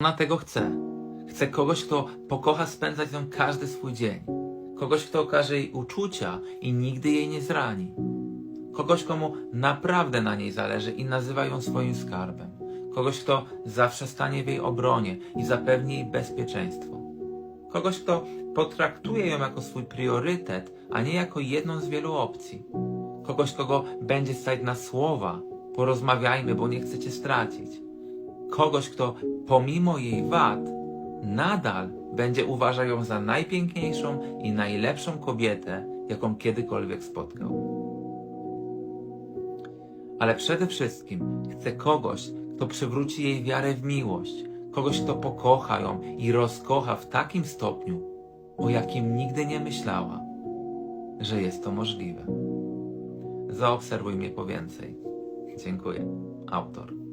Ona tego chce. Chce kogoś, kto pokocha spędzać z nią każdy swój dzień. Kogoś, kto okaże jej uczucia i nigdy jej nie zrani. Kogoś, komu naprawdę na niej zależy i nazywa ją swoim skarbem. Kogoś, kto zawsze stanie w jej obronie i zapewni jej bezpieczeństwo. Kogoś, kto potraktuje ją jako swój priorytet, a nie jako jedną z wielu opcji. Kogoś, kogo będzie stać na słowa. Porozmawiajmy, bo nie chcę cię stracić. Kogoś, kto pomimo jej wad nadal będzie uważał ją za najpiękniejszą i najlepszą kobietę, jaką kiedykolwiek spotkał. Ale przede wszystkim chce kogoś, kto przywróci jej wiarę w miłość, kogoś, kto pokocha ją i rozkocha w takim stopniu, o jakim nigdy nie myślała, że jest to możliwe. Zaobserwuj mnie po więcej. Dziękuję. Autor.